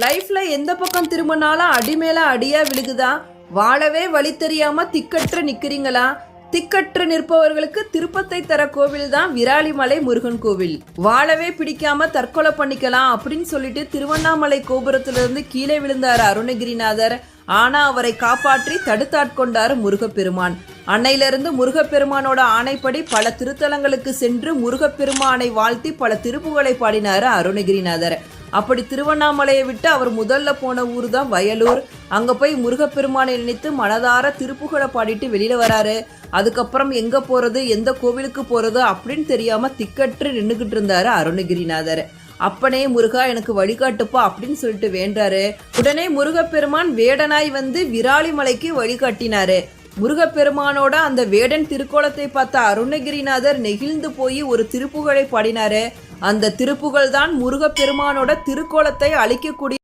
லைஃப்ல எந்த பக்கம் திரும்பினாலும் அடி மேல அடியா விழுகுதா? வாழவே வழி தெரியாம திக்கற்று நிக்கிறீங்களா? திக்கற்று நிற்பவர்களுக்கு திருப்பத்தை தர கோவில் தான் விராலிமலை முருகன் கோவில். வாழவே பிடிக்காம தற்கொலை பண்ணிக்கலாம் அப்படின்னு சொல்லிட்டு திருவண்ணாமலை கோபுரத்திலிருந்து கீழே விழுந்தார் அருணகிரிநாதர். ஆனா அவரை காப்பாற்றி தடுத்தாட்கொண்டார் முருகப்பெருமான். அன்னையிலிருந்து முருகப்பெருமானோட ஆணைப்படி பல திருத்தலங்களுக்கு சென்று முருகப்பெருமானை வாழ்த்தி பல திருப்புகளை பாடினார் அருணகிரிநாதர். அப்படி திருவண்ணாமலையை விட்டு அவர் முதல்ல போன ஊர் தான் வயலூர். அங்கே போய் முருகப்பெருமானை நினைத்து மனதார திருப்புகளை பாடிட்டு வெளியில் வராரு. அதுக்கப்புறம் எங்கே போகிறது எந்த கோவிலுக்கு போகிறது அப்படின்னு தெரியாமல் திக்கற்று நின்றுக்கிட்டு இருந்தார் அருணகிரிநாதர். அப்பனே முருகா எனக்கு வழிகாட்டுப்பா அப்படின்னு சொல்லிட்டு வேண்டாரு. உடனே முருகப்பெருமான் வேடனாய் வந்து விராலிமலைக்கு வழிகாட்டினாரு. முருகப்பெருமானோட அந்த வேடன் திருக்கோலத்தை பார்த்த அருணகிரிநாதர் நெகிழ்ந்து போய் ஒரு திருப்புகழை பாடினாரு. அந்த திருப்புகழ் தான் முருகப்பெருமானோட திருக்கோலத்தை அழிக்கக்கூடிய